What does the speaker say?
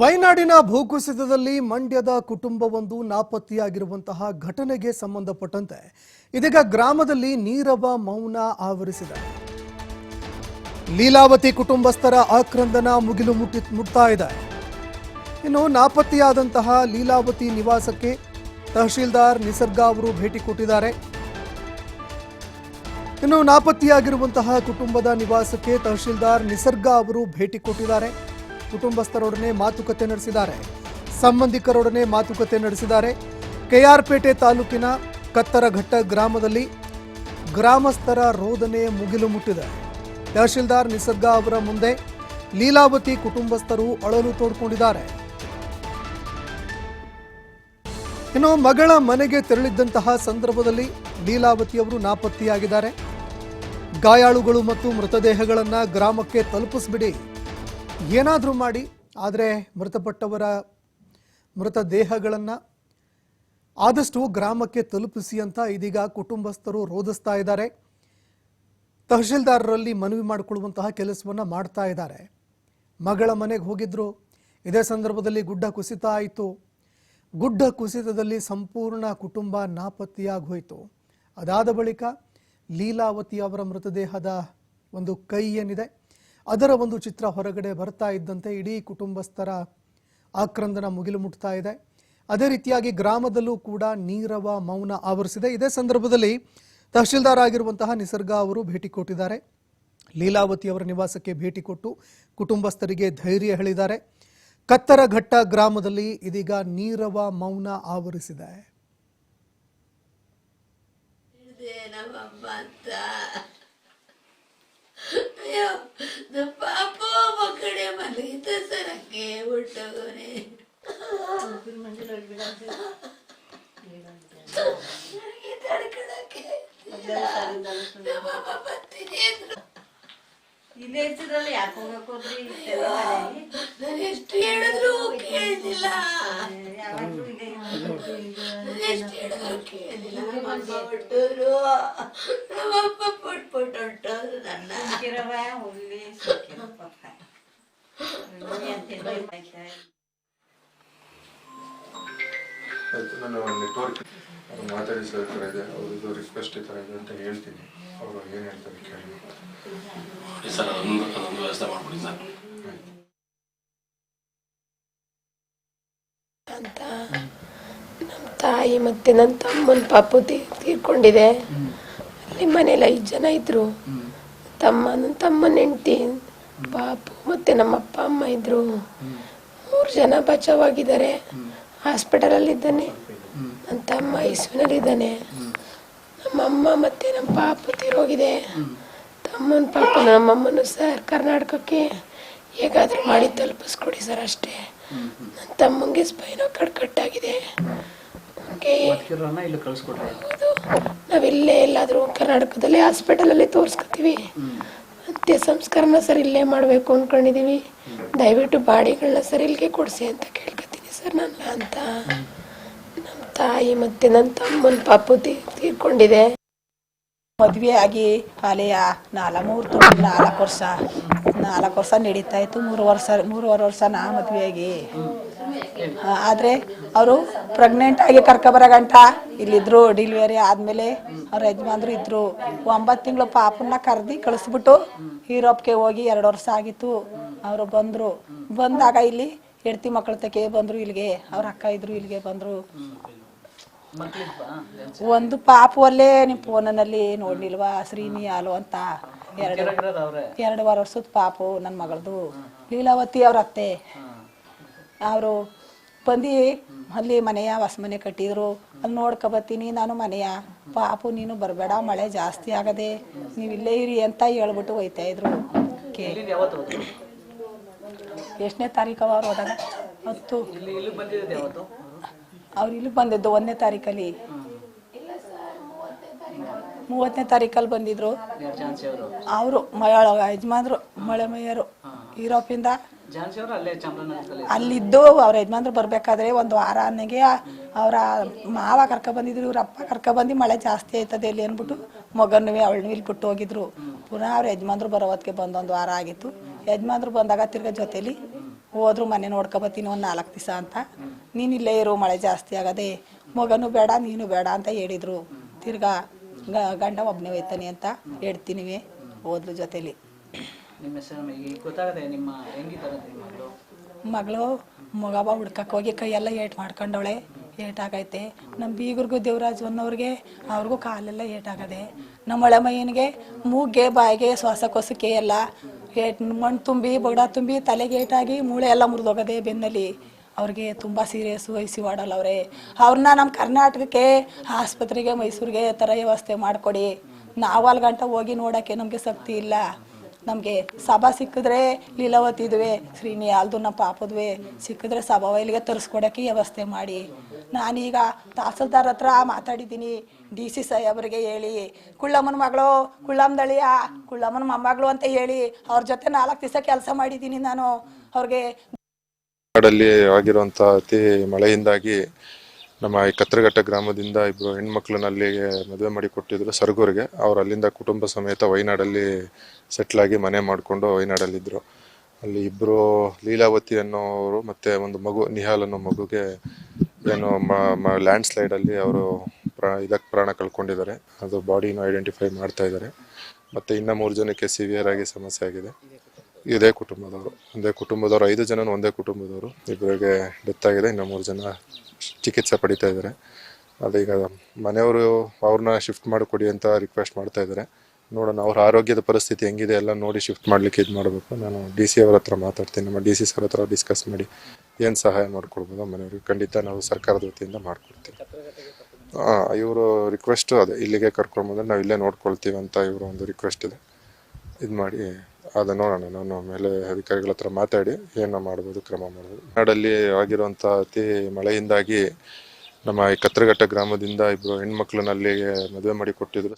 ವಯನಾಡಿನ ಭೂಕುಸಿತದಲ್ಲಿ ಮಂಡ್ಯದ ಕುಟುಂಬವೊಂದು ನಾಪತ್ತೆಯಾಗಿರುವಂತಹ ಘಟನೆಗೆ ಸಂಬಂಧಪಟ್ಟಂತೆ ಇದೀಗ ಗ್ರಾಮದಲ್ಲಿ ನೀರವ ಮೌನ ಆವರಿಸಿದೆ. ಲೀಲಾವತಿ ಕುಟುಂಬಸ್ಥರ ಆಕ್ರಂದನ ಮುಗಿಲು ಮುಟ್ಟಿ ಮುಟ್ತಾ ಇದೆ. ಇನ್ನು ನಾಪತ್ತೆಯಾದಂತಹ ಲೀಲಾವತಿ ನಿವಾಸಕ್ಕೆ ತಹಶೀಲ್ದಾರ್ ನಿಸರ್ಗ ಅವರು ಭೇಟಿ ಕೊಟ್ಟಿದ್ದಾರೆ. ಇನ್ನು ನಾಪತ್ತೆಯಾಗಿರುವಂತಹ ಕುಟುಂಬದ ನಿವಾಸಕ್ಕೆ ತಹಶೀಲ್ದಾರ್ ನಿಸರ್ಗ ಅವರು ಭೇಟಿ ಕೊಟ್ಟಿದ್ದಾರೆ. ಕುಟುಂಬಸ್ಥರೊಡನೆ ಮಾತುಕತೆ ನಡೆಸಿದ್ದಾರೆ. ಸಂಬಂಧಿಕರೊಡನೆ ಮಾತುಕತೆ ನಡೆಸಿದ್ದಾರೆ. ಕೆಆರ್ಪೇಟೆ ತಾಲೂಕಿನ ಕತ್ತರಘಟ್ಟ ಗ್ರಾಮದಲ್ಲಿ ಗ್ರಾಮಸ್ಥರ ರೋದನೆ ಮುಗಿಲು ಮುಟ್ಟಿದೆ. ತಹಶೀಲ್ದಾರ್ ನಿಸರ್ಗ ಅವರ ಮುಂದೆ ಲೀಲಾವತಿ ಕುಟುಂಬಸ್ಥರು ಅಳಲು ತೋಡ್ಕೊಂಡಿದ್ದಾರೆ. ಇನ್ನು ಮಗಳ ಮನೆಗೆ ತೆರಳಿದ್ದಂತಹ ಸಂದರ್ಭದಲ್ಲಿ ಲೀಲಾವತಿಯವರು ನಾಪತ್ತೆಯಾಗಿದ್ದಾರೆ. ಗಾಯಾಳುಗಳು ಮತ್ತು ಮೃತದೇಹಗಳನ್ನು ಗ್ರಾಮಕ್ಕೆ ತಲುಪಿಸ್ಬಿಡಿ. ಏನಾದರೂ ಮಾಡಿ, ಆದರೆ ಮೃತಪಟ್ಟವರ ಮೃತದೇಹಗಳನ್ನು ಆದಷ್ಟು ಗ್ರಾಮಕ್ಕೆ ತಲುಪಿಸಿ ಅಂತ ಇದೀಗ ಕುಟುಂಬಸ್ಥರು ರೋಧಿಸ್ತಾ ಇದ್ದಾರೆ. ತಹಶೀಲ್ದಾರರಲ್ಲಿ ಮನವಿ ಮಾಡಿಕೊಳ್ಳುವಂತಹ ಕೆಲಸವನ್ನು ಮಾಡ್ತಾ ಇದ್ದಾರೆ. ಮಗಳ ಮನೆಗೆ ಹೋಗಿದ್ರು, ಇದೇ ಸಂದರ್ಭದಲ್ಲಿ ಗುಡ್ಡ ಕುಸಿತ ಆಯಿತು. ಗುಡ್ಡ ಕುಸಿತದಲ್ಲಿ ಸಂಪೂರ್ಣ ಕುಟುಂಬ ನಾಪತ್ತೆಯಾಗಿ ಹೋಯಿತು ಅದಾದ ಬಳಿಕ ಲೀಲಾವತಿ ಅವರ ಮೃತದೇಹದ ಒಂದು ಕೈ ಏನಿದೆ ಅದರ ಒಂದು ಚಿತ್ರ ಹೊರಗಡೆ ಬರ್ತಾ ಇದ್ದಂತೆ ಇಡೀ ಕುಟುಂಬಸ್ಥರ ಆಕ್ರಂದನ ಮುಗಿಲು ಮುಟ್ತಾ ಇದೆ. ಅದೇ ರೀತಿಯಾಗಿ ಗ್ರಾಮದಲ್ಲೂ ಕೂಡ ನೀರವ ಮೌನ ಆವರಿಸಿದೆ. ಇದೇ ಸಂದರ್ಭದಲ್ಲಿ ತಹಶೀಲ್ದಾರ್ ಆಗಿರುವಂತಹ ನಿಸರ್ಗ ಅವರು ಭೇಟಿ ಕೊಟ್ಟಿದ್ದಾರೆ. ಲೀಲಾವತಿ ಅವರ ನಿವಾಸಕ್ಕೆ ಭೇಟಿ ಕೊಟ್ಟು ಕುಟುಂಬಸ್ಥರಿಗೆ ಧೈರ್ಯ ಹೇಳಿದ್ದಾರೆ. ಕತ್ತರಘಟ್ಟ ಗ್ರಾಮದಲ್ಲಿ ಇದೀಗ ನೀರವ ಮೌನ ಆವರಿಸಿದೆ. ಅಯ್ಯೋ ನಮ್ಮ ಪಾಪ ಮಕ್ಕಳೇ ಮಲಗಿದ್ದ ಸರಕ್ಕೆ ಹೊಟ್ಟೋಗೋನೆ ನನಗೆ ತಡ್ಕೊಳಕ್ಕೆ ಆಗ್ತಿಲ್ಲ. ಇಲ್ಲ. ಇರ್ತಿದ್ರಲ್ಲ ಯಾಕೆ ಹೋಗಕ್ ಹೋದ್ರಿ? ನಾನು ಎಷ್ಟು ಹೇಳಿದ್ರು ಕೇಳಿಲ್ಲ ಯಾವಾಗ್ಲೂ ಇಲ್ಲೇ ನಾನು ಎಷ್ಟು ಹೇಳಿದ್ರು ಕೇಳಿಲ್ಲ ನಮ್ಮಮ್ಮ ಹೊಟ್ಟೋರು ನಮ್ಮಪ್ಪ ಪುಟ್ ಪುಟ್ ಹೊಟ್ಟೋರು ನನ್ನ ಇರ್ತಿರವ ಹುಲ್ಲಿ ನಾನು ನೆಟ್ವರ್ಕ್ ಸರ್ ರಿಕ್ವೆಸ್ಟ್ ಅಂತ ಹೇಳ್ತೀನಿ ಅವರು ಏನು ಹೇಳ್ತಾರೆ ಕೇಳಿ ಸರ್ ಅದೊಂದು ವ್ಯವಸ್ಥೆ ಮಾಡ್ಬಿಡಿ ಸರ್ ಅಂತ ತಾಯಿ ಮತ್ತು ನನ್ನ ತಮ್ಮನ ಪಾಪು ತೀರ್ಕೊಂಡಿದೆ. ಅಲ್ಲಿ ಮನೇಲಿ ಐದು ಜನ ಇದ್ದರು ತಮ್ಮ ನನ್ನ ತಮ್ಮನ ಹೆಂಡ್ತಿ, ಪಾಪು ಮತ್ತು ನಮ್ಮ ಅಪ್ಪ, ಅಮ್ಮ ಇದ್ದರು ಮೂರು ಜನ ಬಚಾವಾಗಿದ್ದಾರೆ. ಹಾಸ್ಪಿಟಲಲ್ಲಿದ್ದಾನೆ. ನನ್ನ ತಮ್ಮ ಐಸಿನಲ್ಲಿದ್ದಾನೆ ನಮ್ಮ ಅಮ್ಮ ಮತ್ತು ನಮ್ಮ ಪಾಪು ತೀರೋಗಿದೆ. ತಮ್ಮನ ಪಾಪ ನಮ್ಮಮ್ಮನು ಸರ್ ಕರ್ನಾಟಕಕ್ಕೆ ಹೇಗಾದರೂ ಮಾಡಿ ತಲುಪಿಸ್ಕೊಡಿ ಸರ್ ಅಷ್ಟೇ. ನನ್ನ ತಮ್ಮಂಗೆ ಸ್ಪೈನೋ ಕಟ್ಟಾಗಿದೆ ಅವ್ನಿಗೆ ಇಲ್ಲಿ ಕಳಿಸ್ಕೊಟ್ರೆ? ಹೌದು. ನಾವಿಲ್ಲೇ ಎಲ್ಲಾದರೂ ಕರ್ನಾಟಕದಲ್ಲಿ ಹಾಸ್ಪಿಟಲಲ್ಲಿ ತೋರಿಸ್ಕೊತೀವಿ. ಅಂತ್ಯ ಸಂಸ್ಕಾರನ ಸರ್ ಇಲ್ಲೇ ಮಾಡಬೇಕು ಅಂದ್ಕೊಂಡಿದ್ದೀವಿ ದಯವಿಟ್ಟು ಬಾಡಿಗಳನ್ನ ಸರ್ ಇಲ್ಲಿಗೆ ಕೊಡಿಸಿ ಅಂತ ಕೇಳ್ಕೊತೀನಿ ಸರ್ ನನ್ನ ಅಂತ. ನಮ್ಮ ತಾಯಿ ಮತ್ತು ನನ್ನ ತಮ್ಮನ ಪಾಪು ತೀರ್ಕೊಂಡಿದೆ. ಮದುವೆ ಆಗಿ ಅಲೆಯ ನಾಲ್ಕು ಮೂರು ತಿಂಗಳು ನಾಲ್ಕು ವರ್ಷ ನಾಲ್ಕು ವರ್ಷ ನಡೀತಾ ಇತ್ತು. ಮೂರು ವರ್ಷ ಮೂರುವರೆ ವರ್ಷ ನಾ ಮದುವೆಯಾಗಿ ಆದರೆ ಅವರು ಪ್ರೆಗ್ನೆಂಟ್ ಆಗಿ ಕರ್ಕೊಬರೋ ಗಂಟ ಇಲ್ಲಿದ್ರು ಡಿಲಿವರಿ ಆದಮೇಲೆ ಅವ್ರ ಯಜಮಾನ್ರು ಇದ್ರು. ಒಂಬತ್ತು ತಿಂಗಳು ಪಾಪನ್ನ ಕರೆದಿ ಕಳಿಸ್ಬಿಟ್ಟು ಹೀರೋಪ್ಗೆ ಹೋಗಿ ಎರಡು ವರ್ಷ ಆಗಿತ್ತು. ಅವರು ಬಂದರು. ಬಂದಾಗ ಇಲ್ಲಿ ಹೆಡ್ತಿ ಮಕ್ಕಳ ತಕ್ಕೆ ಬಂದರು ಇಲ್ಲಿಗೆ. ಅವ್ರ ಅಕ್ಕ ಇದ್ರು ಇಲ್ಲಿಗೆ ಬಂದರು. ಒಂದು ಪಾಪು ಅಲ್ಲೇ ನಿಮ್ಮ ಫೋನಲ್ಲಿ ನೋಡ್ಲಿಲ್ವಾ? ಶ್ರೀನಿ ಹಾಲು ಅಂತ. ಎರಡು ಎರಡುವರೆ ವರ್ಷದ ಪಾಪು ನನ್ನ ಮಗಳದು. ಲೀಲಾವತಿ ಅವ್ರ ಅತ್ತೆ. ಅವರು ಬಂದು ಅಲ್ಲಿ ಮನೆಯ ಹೊಸ ಮನೆ ಕಟ್ಟಿದ್ರು. ಅಲ್ಲಿ ನೋಡ್ಕೊಬತ್ತೀನಿ ನಾನು ಮನೆಯ. ಪಾಪು ನೀನು ಬರಬೇಡ ಮಳೆ ಜಾಸ್ತಿ ಆಗದೆ ನೀವು ಇಲ್ಲೇ ಇರಿ ಅಂತ ಹೇಳ್ಬಿಟ್ಟು ಹೋಯ್ತಾ ಇದ್ರು. ಎಷ್ಟನೇ ತಾರೀಕು ಅವ್ರು ಹೋದಾಗ? ಹತ್ತು. ಅವ್ರು ಇಲ್ಲಿ ಬಂದಿದ್ದು ಒಂದನೇ ತಾರೀಕಲ್ಲಿ. ಮೂವತ್ತನೇ ತಾರೀಕಲ್ಲಿ ಬಂದಿದ್ರು. ಅವರು? ಮಳ ಯಜಮಾನ್ರು ಮಳೆ ಮೈಯರು ಯುರೋಪಿಂದ ಅಲ್ಲಿದ್ದು ಅವ್ರ ಯಜಮಾನ್ರು ಬರ್ಬೇಕಾದ್ರೆ ಒಂದು ವಾರ ಅನ್ನಗೆ ಅವರ ಮಾವ ಕರ್ಕ ಬಂದಿದ್ರು, ಇವ್ರ ಅಪ್ಪ ಕರ್ಕ ಬಂದು ಮಳೆ ಜಾಸ್ತಿ ಆಯ್ತದೆ ಇಲ್ಲಿ ಅಂದ್ಬಿಟ್ಟು ಮಗನೂ ಅವಳನ್ನ ಇಲ್ಲಿ ಬಿಟ್ಟು ಹೋಗಿದ್ರು. ಪುನಃ ಅವ್ರ ಯಜಮಾನ್ರು ಬರೋ ಹೊತ್ತಿಗೆ ಬಂದು ಒಂದು ವಾರ ಆಗಿತ್ತು. ಯಜಮಾನ್ರು ಬಂದಾಗ ತಿರ್ಗ ಜೊತೆಲಿ ಹೋದ್ರು ಮನೆ ನೋಡ್ಕೊಬತ್ತೀನಿ ಒಂದು ನಾಲ್ಕು ದಿವಸ ಅಂತ. ನೀನು ಇಲ್ಲೇ ಇರು, ಮಳೆ ಜಾಸ್ತಿ ಆಗದೆ. ಮಗನೂ ಬೇಡ, ನೀನು ಬೇಡ ಅಂತ ಹೇಳಿದ್ರು. ತಿರ್ಗಾ ಗಂಡ ಒಬ್ಬನೇ ಹೋಯ್ತಾನೆ ಅಂತ ಹೇಳ್ತೀನಿವಿ ಹೋದ್ಲು ಜೊತೆಲಿ. ನಿಮ್ಮ ಹೆಸರು ಗೊತ್ತಾಗದೆ ನಿಮ್ಮ ಹೆಂಗಿದ್ದಾರೆ ನಿಮ್ಮ ಮಗಳು? ಮಗಳು ಮಗವ ಹುಡ್ಕಕ್ಕೆ ಹೋಗಿ ಕೈಯೆಲ್ಲ ಏಟ್ ಮಾಡ್ಕೊಂಡವಳೆ, ಏಟಾಗೈತೆ. ನಮ್ಮ ಬೀಗರಿಗೂ ದೇವರಾಜ್ ಅನ್ನೋರಿಗೆ ಅವ್ರಿಗೂ ಕಾಲೆಲ್ಲ ಏಟಾಗದೆ. ನಮ್ಮ ಒಳ ಮೂಗ್ಗೆ, ಬಾಯಿಗೆ, ಶ್ವಾಸಕೋಸಕ್ಕೆ ಎಲ್ಲ ಏಟ್, ಮಣ್ಣು ತುಂಬಿ, ಬೊಡ ತುಂಬಿ, ತಲೆಗೆ ಏಟಾಗಿ ಮೂಳೆ ಎಲ್ಲ ಮುರಿದೋಗದೆ ಬೆನ್ನಲ್ಲಿ. ಅವ್ರಿಗೆ ತುಂಬ ಸೀರಿಯಸ್ ವಹಿಸಿ ಮಾಡಲ್ಲ ಅವರೇ. ಅವ್ರನ್ನ ನಮ್ಮ ಕರ್ನಾಟಕಕ್ಕೆ, ಆಸ್ಪತ್ರೆಗೆ, ಮೈಸೂರಿಗೆ ಥರ ವ್ಯವಸ್ಥೆ ಮಾಡಿಕೊಡಿ. ನಾವು ಗಂಟ ಹೋಗಿ ನೋಡೋಕ್ಕೆ ನಮಗೆ ಶಕ್ತಿ ಇಲ್ಲ. ನಮಗೆ ಸಭಾ ಸಿಕ್ಕಿದ್ರೆ ಲೀಲಾವತಿದ್ವೆ ಶ್ರೀನಿ ಅಲ್ದು ನಮ್ಮ ಪಾಪದ್ವೆ, ಸಿಕ್ಕಿದ್ರೆ ಸಭಾ ಇಲ್ಲಿಗೆ ತರಿಸ್ಕೊಡೋಕೆ ವ್ಯವಸ್ಥೆ ಮಾಡಿ. ನಾನೀಗ ತಹಸೀಲ್ದಾರ್ ಹತ್ರ ಮಾತಾಡಿದ್ದೀನಿ. ಡಿ ಸಿ ಸಾಹೇಬ್ರಿಗೆ ಹೇಳಿ, ಕುಳ್ಳಮ್ಮನ ಮಗಳು ಕುಳ್ಳಮ್ಮದಳಿಯ ಕುಳ್ಳಮ್ಮನ ಮೊಮ್ಮಗಳು ಅಂತ ಹೇಳಿ, ಅವ್ರ ಜೊತೆ ನಾಲ್ಕು ದಿವಸ ಕೆಲಸ ಮಾಡಿದ್ದೀನಿ ನಾನು. ಅವ್ರಿಗೆ ಆಗಿರುವಂಥ ಅತಿ ಮಳೆಯಿಂದಾಗಿ ನಮ್ಮ ಈ ಕತ್ರಘಟ್ಟ ಗ್ರಾಮದಿಂದ ಇಬ್ಬರು ಹೆಣ್ಮಕ್ಳನ್ನ ಅಲ್ಲಿಗೆ ಮದುವೆ ಮಾಡಿ ಕೊಟ್ಟಿದ್ರು ಸರ್ಗೂರಿಗೆ. ಅವ್ರು ಅಲ್ಲಿಂದ ಕುಟುಂಬ ಸಮೇತ ವಯನಾಡಲ್ಲಿ ಸೆಟ್ಲ್ ಆಗಿ ಮನೆ ಮಾಡಿಕೊಂಡು ವಯನಾಡಲ್ಲಿದ್ದರು ಅಲ್ಲಿ ಇಬ್ಬರು ಲೀಲಾವತಿ ಅನ್ನೋರು ಮತ್ತೆ ಒಂದು ಮಗು, ನಿಹಾಲ್ ಅನ್ನೋ ಮಗುಗೆ ಏನು ಲ್ಯಾಂಡ್ ಸ್ಲೈಡಲ್ಲಿ ಅವರು ಇದಕ್ಕೆ ಪ್ರಾಣ ಕಳ್ಕೊಂಡಿದ್ದಾರೆ. ಅದು ಬಾಡಿನ ಐಡೆಂಟಿಫೈ ಮಾಡ್ತಾ ಇದ್ದಾರೆ. ಮತ್ತೆ ಇನ್ನ ಮೂರು ಜನಕ್ಕೆ ಸಿವಿಯರ್ ಆಗಿ ಸಮಸ್ಯೆ ಆಗಿದೆ. ಇದೇ ಕುಟುಂಬದವರು. ಒಂದೇ ಕುಟುಂಬದವರು, ಐದು ಜನ ಒಂದೇ ಕುಟುಂಬದವರು. ಇಬ್ಬರಿಗೆ ಡೆತ್ ಆಗಿದೆ. ಇನ್ನು ಮೂರು ಜನ ಚಿಕಿತ್ಸೆ ಪಡಿತಾ ಇದ್ದಾರೆ. ಅದೀಗ ಮನೆಯವರು ಅವ್ರನ್ನ ಶಿಫ್ಟ್ ಮಾಡಿಕೊಡಿ ಅಂತ ರಿಕ್ವೆಸ್ಟ್ ಮಾಡ್ತಾ ಇದ್ದಾರೆ. ನೋಡೋಣ, ಅವ್ರ ಆರೋಗ್ಯದ ಪರಿಸ್ಥಿತಿ ಹೆಂಗಿದೆ ಎಲ್ಲ ನೋಡಿ ಶಿಫ್ಟ್ ಮಾಡ್ಲಿಕ್ಕೆ ಇದು ಮಾಡಬೇಕು. ನಾನು ಡಿ ಸಿ ಅವ್ರ ಹತ್ರ ಮಾತಾಡ್ತೀನಿ, ನಮ್ಮ ಡಿ ಸಿ ಸರ್ ಹತ್ರ ಡಿಸ್ಕಸ್ ಮಾಡಿ ಏನು ಸಹಾಯ ಮಾಡ್ಕೊಡ್ಬೋದು ಮನೆಯವ್ರಿಗೆ. ಖಂಡಿತ ನಾವು ಸರ್ಕಾರದ ವತಿಯಿಂದ ಮಾಡ್ಕೊಡ್ತೀವಿ. ಇವರು ರಿಕ್ವೆಸ್ಟ್ ಅದೇ, ಇಲ್ಲಿಗೆ ಕರ್ಕೊಂಡು ಬಂದರೆ ನಾವು ಇಲ್ಲೇ ನೋಡ್ಕೊಳ್ತೀವಿ ಅಂತ ಇವರು ಒಂದು ರಿಕ್ವೆಸ್ಟ್ ಇದೆ. ಇದು ಮಾಡಿ, ಅದು ನೋಡೋಣ, ನಾನು ಮೇಲೆ ಅಧಿಕಾರಿಗಳ ಹತ್ರ ಮಾತಾಡಿ ಏನು ಮಾಡ್ಬೋದು, ಕ್ರಮ ಮಾಡ್ಬೋದು. ನಾಡಲ್ಲಿ ಆಗಿರುವಂಥ ಅತಿ ಮಳೆಯಿಂದಾಗಿ ನಮ್ಮ ಈ ಕತ್ರಘಟ್ಟ ಗ್ರಾಮದಿಂದ ಇಬ್ಬರು ಹೆಣ್ಮಕ್ಳನ್ನ ಅಲ್ಲಿಗೆ ಮದುವೆ ಮಾಡಿ ಕೊಟ್ಟಿದ್ರು.